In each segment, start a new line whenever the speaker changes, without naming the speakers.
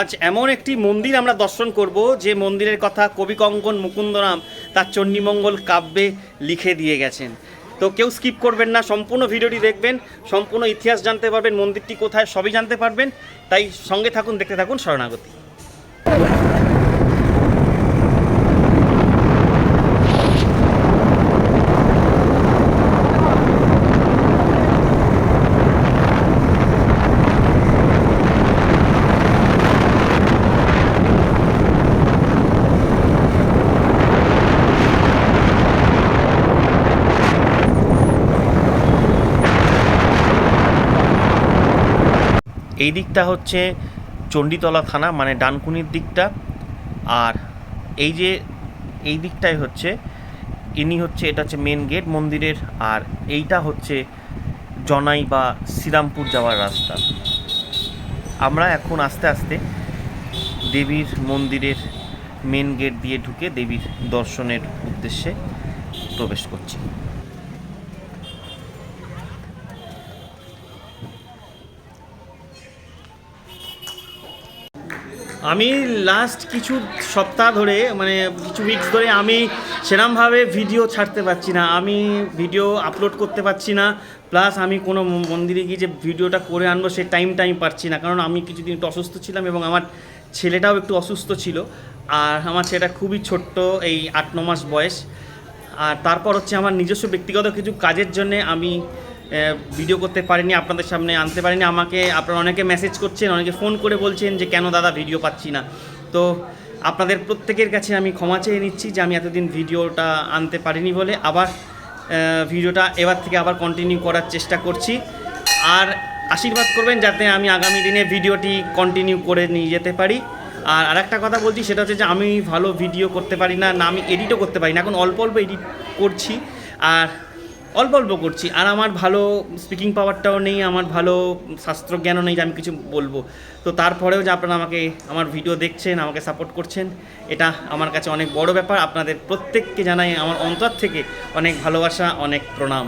আজ এমন একটি মন্দির আমরা দর্শন করব, যে মন্দিরের কথা কবি কঙ্কন মুকুন্দরাম তার চণ্ডীমঙ্গল কাব্যে লিখে দিয়ে গেছেন। তো কেউ স্কিপ করবেন না, সম্পূর্ণ ভিডিওটি দেখবেন, সম্পূর্ণ ইতিহাস জানতে পারবেন, মন্দিরটি কোথায় সবই জানতে পারবেন। তাই সঙ্গে থাকুন, দেখতে থাকুন শরণাগতি। এই দিকটা হচ্ছে চণ্ডীতলা থানা মানে ডানকুনির দিকটা। আর এই যে, এই দিকটাই হচ্ছে, ইনি হচ্ছে, এটা হচ্ছে মেন গেট মন্দিরের, আর এইটা হচ্ছে জনাই বা শ্রীরামপুর যাওয়ার রাস্তা। আমরা এখন আস্তে আস্তে দেবীর মন্দিরের মেন গেট দিয়ে ঢুকে দেবীর দর্শনের উদ্দেশ্যে প্রবেশ করছি। আমি লাস্ট কিছু সপ্তাহ ধরে মানে কিছু উইকস ধরে আমি সেরমভাবে ভিডিও ছাড়তে পারছি না, আমি ভিডিও আপলোড করতে পারছি না প্লাস আমি কোনো মন্দিরে গিয়ে যে ভিডিওটা করে আনব সে টাইম টাইম পারছি না, কারণ আমি কিছুদিন একটু অসুস্থ ছিলাম এবং আমার ছেলেটাও একটু অসুস্থ ছিল, আর আমার ছেলেটা খুবই ছোট্ট, এই আট, ন মাস বয়স, আর তারপর হচ্ছে আমার নিজস্ব ব্যক্তিগত কিছু কাজের জন্যে আমি ভিডিও করতে পারিনি, আপনাদের সামনে আনতে পারিনি। আমাকে, আপনারা অনেকে মেসেজ করছেন, অনেকে ফোন করে বলছেন যে, কেন দাদা ভিডিও পাচ্ছি না? তো আপনাদের প্রত্যেকের কাছে আমি ক্ষমা চেয়ে নিচ্ছি যে, আমি এতদিন ভিডিওটা আনতে পারিনি বলে আবার ভিডিওটা এবার থেকে আবার কন্টিনিউ করার চেষ্টা করছি। আর আশীর্বাদ করবেন যাতে আমি আগামী দিনে ভিডিওটি কন্টিনিউ করে নিয়ে যেতে পারি। আর আরেকটা কথা বলছি, সেটা হচ্ছে যে, আমি ভালো ভিডিও করতে পারি না না আমি এডিটও করতে পারি না। এখন অল্প অল্প এডিট করছি। আর অল্প অল্প করছি। আর আমার ভালো স্পিকিং পাওয়ারটাও নেই, আমার ভালো শাস্ত্রজ্ঞানও নেই, যে আমি কিছু বলব। তো তারপরেও যে আপনারা আমাকে, আমার ভিডিও দেখছেন, আমাকে সাপোর্ট করছেন, এটা আমার কাছে অনেক বড় ব্যাপার। আপনাদের প্রত্যেককে জানাই আমার অন্তর থেকে অনেক ভালোবাসা, অনেক প্রণাম।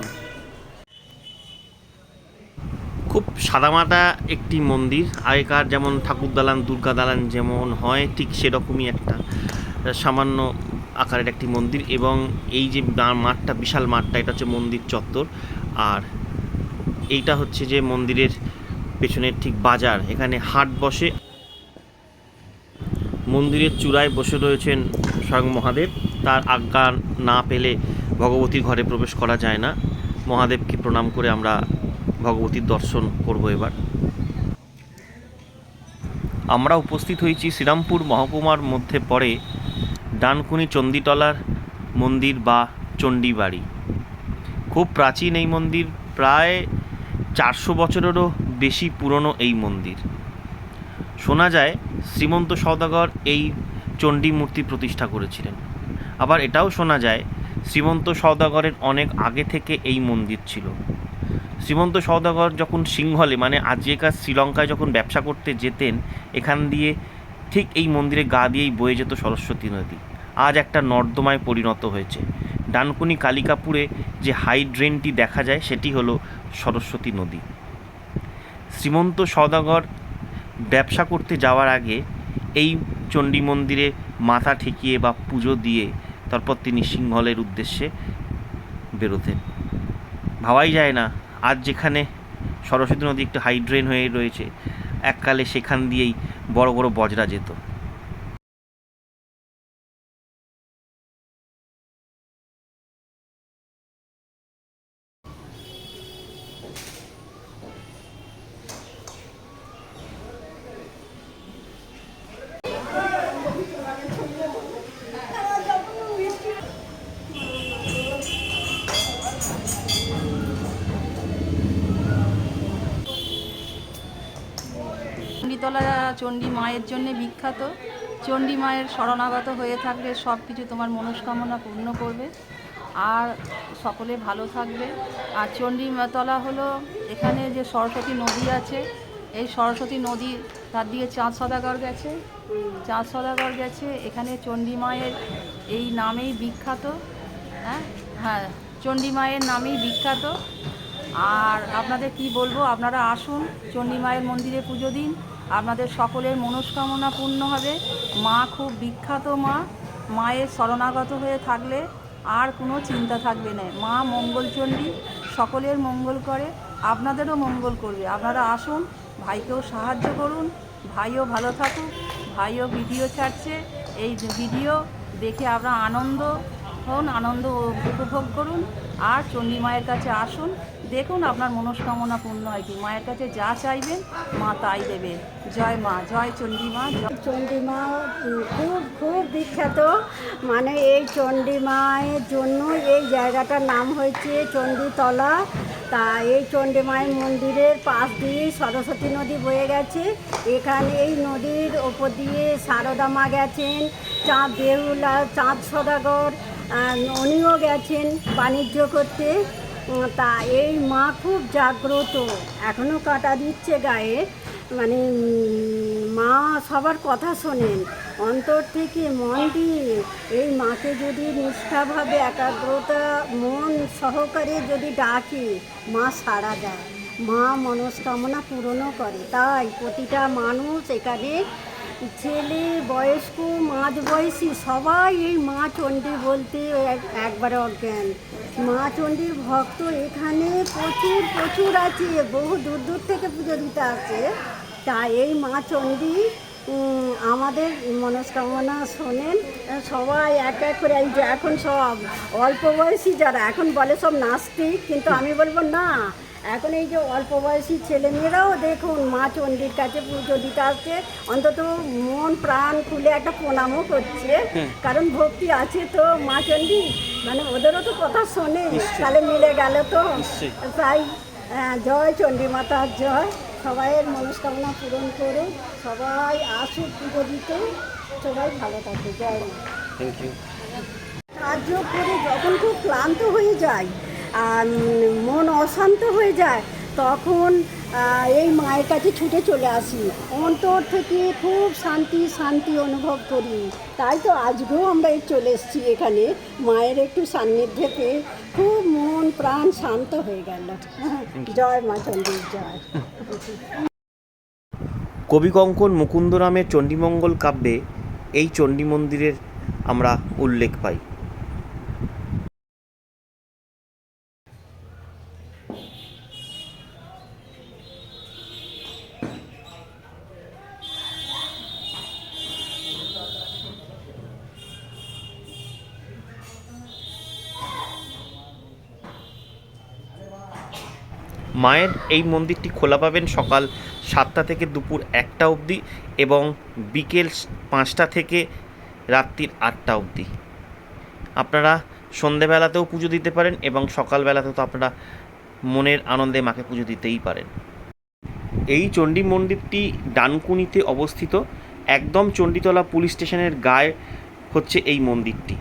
খুব সাদামাটা একটি মন্দির। আগেকার যেমন ঠাকুর দালান, দুর্গা দালান যেমন হয়, ঠিক সেরকমই একটা সামান্য আকারের একটি মন্দির এবং এই যে মাঠটা, বিশাল মাঠটা, এটা হচ্ছে মন্দির চত্বর। আর এইটা হচ্ছে যে মন্দিরের পেছনের ঠিক বাজার। এখানে হাট বসে। মন্দিরের চূড়ায় বসে রয়েছেন স্বয়ং মহাদেব। তার আজ্ঞা না পেলে ভগবতীর ঘরে প্রবেশ করা যায় না। মহাদেবকে প্রণাম করে আমরা ভগবতীর দর্শন করব এবার। আমরা উপস্থিত হয়েছি শ্রীরামপুর মহকুমার মধ্যে পড়ে ডানকুনি চণ্ডীতলার মন্দির বা চণ্ডীবাড়ি। খুব প্রাচীন এই মন্দির, প্রায় চারশো বছরেরও বেশি পুরনো এই মন্দির। শোনা যায়, শ্রীমন্ত সওদাগর এই চণ্ডী মূর্তি প্রতিষ্ঠা করেছিলেন। আবার এটাও শোনা যায়, শ্রীমন্ত সওদাগরের অনেক আগে থেকে এই মন্দির ছিল। শ্রীমন্ত সওদাগর যখন সিংহলে মানে আজকেকার শ্রীলঙ্কায় যখন ব্যবসা করতে যেতেন, এখান দিয়ে ঠিক এই মন্দিরে গা দিয়েই বয়ে যেত সরস্বতী নদী। আজ একটা নর্দমায় পরিণত হয়েছে। ডানকুনি কালিকাপুরে যে হাই ড্রেনটি দেখা যায়, সেটি হলো সরস্বতী নদী। শ্রীমন্ত সদাগর ব্যবসা করতে যাওয়ার আগে এই চণ্ডী মন্দিরে মাথা ঠেকিয়ে বা পুজো দিয়ে তারপর তিনি সিংহলের উদ্দেশ্যে বেরোতেন। ভাবাই যায় না, আজ যেখানে সরস্বতী নদী একটু হাইড্রেন হয়ে রয়েছে এককালে সেখান দিয়েই বড় বড় বজরা যেত।
চণ্ডীতলা চণ্ডী মায়ের জন্য বিখ্যাত। চণ্ডী মায়ের শরণাগত হয়ে থাকলে সব কিছু তোমার মনস্কামনা পূর্ণ করবে। আর সকলে ভালো থাকবে। আর চণ্ডী তলা হলো এখানে যে সরস্বতী নদী আছে, এই সরস্বতী নদী তার দিকে চাঁদ সদাগর গেছে। চাঁদ সদাগর গেছে, এখানে চণ্ডী মায়ের এই নামেই বিখ্যাত। হ্যাঁ হ্যাঁ চণ্ডী মায়ের নামেই বিখ্যাত। আর আপনাদের কি বলব, আপনারা আসুন চণ্ডী মায়ের মন্দিরে পুজো দিন। আপনাদের সকলের মনস্কামনা পূর্ণ হবে। মা খুব বিখ্যাত মা। মায়ের শরণাগত হয়ে থাকলে আর কোনো চিন্তা থাকবে না। মা মঙ্গলচণ্ডী, সকলের মঙ্গল করে, আপনাদেরও মঙ্গল করবে। আপনারা আসুন, ভাইকেও সাহায্য করুন, ভাইও ভালো থাকুক, ভাইও ভিডিও ছাড়ছে। এই ভিডিও দেখে আপনারা আনন্দ হন, আনন্দ উপভোগ করুন, আর চণ্ডী মায়ের কাছে আসুন। দেখুন আপনার মনস্কামনা পূর্ণ হয় কি, মায়ের কাছে যা চাইবেন, মা তাই দেবে। জয় মা, জয় চণ্ডী মা জয়
চণ্ডীমা, খুব খুব বিখ্যাত। মানে এই চণ্ডী মায়ের জন্য এই জায়গাটার নাম হয়েছে চণ্ডীতলা। তা এই চণ্ডী মায়ের মন্দিরের পাশ দিয়ে সরস্বতী নদী বয়ে গেছে। এখানে এই নদীর ওপর দিয়ে সারদা মা গেছেন, চাঁদ বেহুলা চাঁদ সদাগর উনিও গেছেন বাণিজ্য করতে। তা এই মা খুব জাগ্রত। এখনও কাটা দিচ্ছে গায়ে। মানে মা সবার কথা শোনেন। অন্তর থেকে মন দিয়ে এই মাকে যদি নিষ্ঠাভাবে, একাগ্রতা, মন সহকারে যদি ডাকি, মা সাড়া দেয়। মা মনস্কামনা পূরণও করে। তাই প্রতিটা মানুষ এখানে ছেলে, বয়স্ক মাঝ বয়সী সবাই এই মা চণ্ডী বলতে এক- একবারে অজ্ঞান। মা চণ্ডীর ভক্ত এখানে প্রচুর প্রচুর আছে। বহু দূর দূর থেকে পুজো দিতে আসে তা এই মা চণ্ডী আমাদের মনস্কামনা শোনেন সবাই এক এক করে এই যে এখন সব অল্প বয়সী যারা এখন বলে সব নাস্তিক কিন্তু আমি বলব না। এখন এই যে অল্প বয়সী ছেলেমেয়েরাও দেখুন মা চণ্ডীর কাছে পুজো দিতে আসছে। অন্তত মন প্রাণ খুলে একটা প্রণামও করছে। কারণ ভক্তি আছে তো মা চণ্ডী। মানে ওদেরও তো কথা শোনে। তাহলে মিলে গেল তো তাই জয় চণ্ডী মাতার জয়। সবাইয়ের মনস্কামনা পূরণ করুন সবাই আসুক পুজো দিতে সবাই ভালো থাকে জয় মা।
থ্যাংক ইউ
কার্য করে যখন খুব ক্লান্ত হয়ে যায় আর মন অশান্ত হয়ে যায় তখন এই মায়ের কাছে ছুটে চলে আসি। অন্তর থেকে খুব শান্তি শান্তি অনুভব করি। তাই তো আজকেও আমরা চলে এসেছি এখানে। মায়ের একটু সান্নিধ্যে পেয়ে খুব মন, প্রাণ শান্ত হয়ে গেল। জয় মা চন্দ্রীর জয়।
কবি কঙ্কন মুকুন্দরামের চণ্ডীমঙ্গল কাব্যে এই চণ্ডী মন্দিরের আমরা উল্লেখ পাই। মায়ের এই মন্দিরটি খোলা পাবেন সকাল সাতটা থেকে দুপুর একটা অবধি এবং বিকেল পাঁচটা থেকে রাত্রির আটটা অবধি। আপনারা সন্ধেবেলাতেও পুজো দিতে পারেন এবং সকালবেলাতেও তো আপনারা মনের আনন্দে মাকে পুজো দিতেই পারেন। এই চণ্ডী মন্দিরটি ডানকুনিতে অবস্থিত। একদম চণ্ডীতলা পুলিশ স্টেশনের গায়ে হচ্ছে এই মন্দিরটি।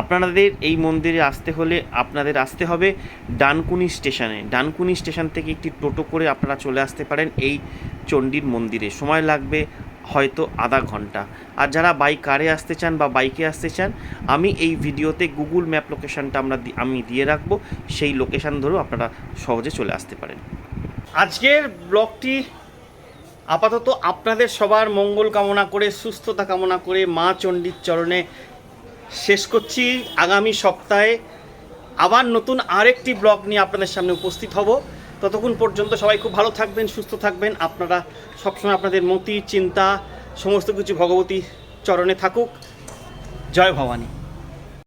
আপনাদের এই মন্দিরে আসতে হলে আপনাদের আসতে হবে ডানকুনি স্টেশনে। ডানকুনি স্টেশন থেকে একটি টোটো করে আপনারা চলে আসতে পারেন এই চণ্ডীর মন্দিরে। সময় লাগবে হয়তো আধা ঘণ্টা। আর যারা বাইক কারে আসতে চান বা বাইকে আসতে চান, আমি এই ভিডিওতে গুগল ম্যাপ লোকেশানটা আমরা আমি দিয়ে রাখব। সেই লোকেশন ধরেও আপনারা সহজে চলে আসতে পারেন। আজকের ব্লগটি আপাতত আপনাদের সবার মঙ্গল কামনা করে, সুস্থতা কামনা করে মা চণ্ডীর চরণে শেষ করছি। আগামী সপ্তাহে আবার নতুন আরেকটি ব্লগ নিয়ে আপনাদের সামনে উপস্থিত হব। ততক্ষণ পর্যন্ত সবাই খুব ভালো থাকবেন, সুস্থ থাকবেন। আপনারা সবসময় আপনাদের মতি, চিন্তা, সমস্ত কিছু ভগবতী চরণে থাকুক। জয় ভবানী।